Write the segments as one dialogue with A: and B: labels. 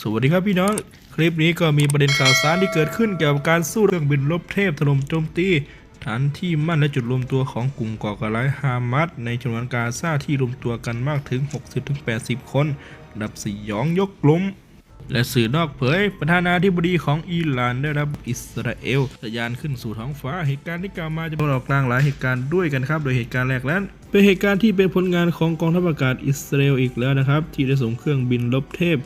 A: สวัสดีครับพี่น้อง คลิปนี้ก็มีประเด็นข่าวสารที่เกิดขึ้นเกี่ยวกับการสู้เครื่องบินรบเทพถล่มโจมตีฐานที่มั่นและจุดรวมตัวของกลุ่มก่อการร้ายฮามาสในฉนวนกาซาที่รวมตัวกันมากถึง 60-80 คน ดับสยองยกกลุ่มและสื่อนอกเผย ประธานาธิบดีของอิหร่านได้รับอิสราเอลทะยานขึ้นสู่ท้องฟ้า เหตุการณ์ที่กล่าวมาจะเป็นออกกลางหลายเหตุการณ์ด้วยกันครับ โดยเหตุการณ์แรกนั้น เป็นเหตุการณ์ที่เป็นผลงานของกองทัพอากาศอิสราเอลอีกแล้วนะครับ ที่ได้ส่งเครื่องบินลบเทพ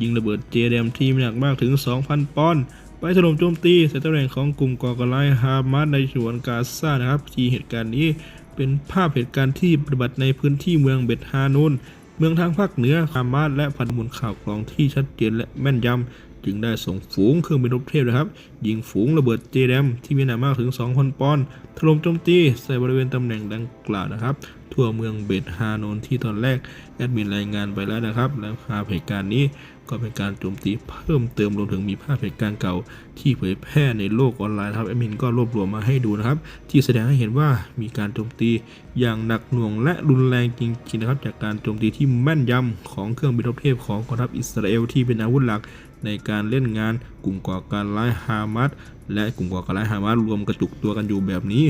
A: ยิงระเบิดเจเดมที่มีหนักมากถึง 2,000 ปอนด์ไปถล่มโจมตีใส่ตำแหน่งของกลุ่มก่อการร้ายฮามาสในฉวนกาซานะครับที่เหตุการณ์นี้เป็นภาพเหตุการณ์ที่ปฏิบัติในพื้นที่เมืองเบตฮานูนเมืองทางภาคเหนือฮามาสและพันธมุลข่าวกรองที่ชัดเจนและแม่นยำ จึงได้ส่งฝูงเครื่องบินรบเทพนะครับ ยิงฝูงระเบิดเจแดมที่มีหนามากถึง 2,000 ปอนด์ถล่มโจมตีใส่บริเวณตำแหน่งดังกล่าวนะครับ ทั่วเมืองเบตฮาโนนที่ตอนแรกแอดมินรายงานไปแล้วนะครับ และภาพเหตุการณ์นี้ ก็เป็นการโจมตีเพิ่มเติมรวมถึงมีภาพเหตุการณ์เก่า ที่เผยแพร่ในโลกออนไลน์ครับแอดมินก็รวบรวมมาให้ดูนะครับ ที่แสดงให้เห็นว่ามีการโจมตีอย่างหนักหน่วงและรุนแรงจริงๆนะครับ จากการโจมตีที่แม่นยำของเครื่องบินรบเทพของกองทัพอิสราเอลที่เป็นอาวุธหลักในการเล่นงานกลุ่มก่อการร้ายฮามาสและกลุ่มก่อการร้ายฮามาสรวมกระจุกตัวกันอยู่แบบนี้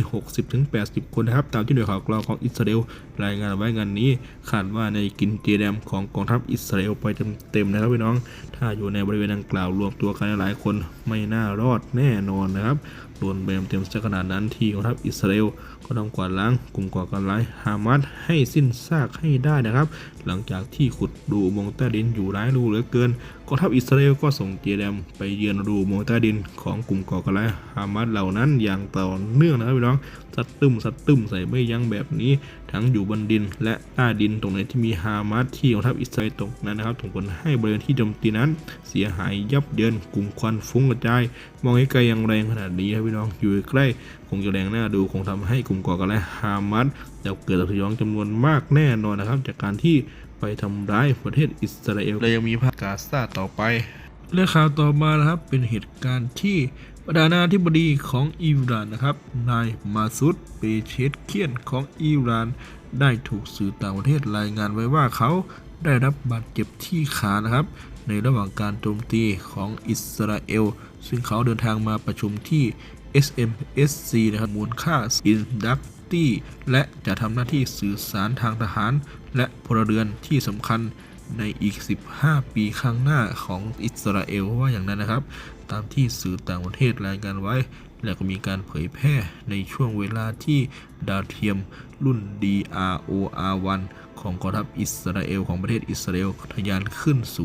A: 60-80 คนนะครับ ตามที่หน่วยข่าวกรองของอิสราเอลรายงานไว้งานนี้คาดว่าในกินเจแดมของกองทัพอิสราเอลไปเต็มๆนะครับพี่น้อง ถ้าอยู่ในบริเวณดังกล่าวรวมตัวกันหลายคนไม่น่ารอดแน่นอนนะครับโดนเบมเต็มซะขนาดนั้นที่กองทัพอิสราเอลก็ต้องกวาดล้างกลุ่มก่อการร้ายฮามาสให้สิ้นซากให้ได้นะครับ หลังจากที่ขุดดูอุโมงใต้ดินอยู่หลายรูเหลือเกินกองทัพอิสราเอลก็ส่งเจแดมไปเยือนรูอุโมงใต้ดินของกลุ่มก่อการร้ายฮามาสเหล่านั้นอย่างต่อเนื่องนะครับพี่น้องสัดตึมสัดตึมใส่ไม่ยั้งแบบนี้ ทั้งอยู่บนดินและใต้ดินตรงไหนที่มีฮามาสที่กองทัพอิสราเอลตกนั้นนะครับส่งผลให้บริเวณที่โจมตีนั้น เสียหายยับเยินกลุ่มควันฟุ้งกระจาย มองให้ไกลยังแรงขนาดนี้ครับพี่น้องอยู่ใกล้คงจะแรงน่าดูคงทำให้กลุ่มก่อการร้ายฮามาสจะเกิดสยองจำนวนมากแน่นอนนะครับ จากการที่ไปทำร้ายประเทศอิสราเอลและยังมีภาคกาซาต่อไปและข่าวต่อมานะครับเป็นเหตุการณ์ที่ประธานาธิบดีของอิหร่านนะครับนายมาซุดเปเชตเคียนของอิหร่านได้ถูกสื่อต่างประเทศรายงานไว้ว่าเขา ได้รับบาดเจ็บที่ขานะครับ ในระหว่างการโจมตีของอิสราเอล ซึ่งเขาเดินทางมาประชุมที่ SMSC นะครับมูลค่า Inductee และจะทำหน้าที่สื่อสารทางทหาร และพลเรือนที่สำคัญ ในอีก 15 ปีข้างหน้าของอิสราเอลว่าอย่างนั้นนะครับ ตามที่สื่อต่างประเทศรายงานไว้ และก็มีการเผยแพร่ในช่วงเวลาที่ดาวเทียมรุ่น DROR1 ของกองทัพอิสราเอลของประเทศอิสราเอลทะยานขึ้นสู่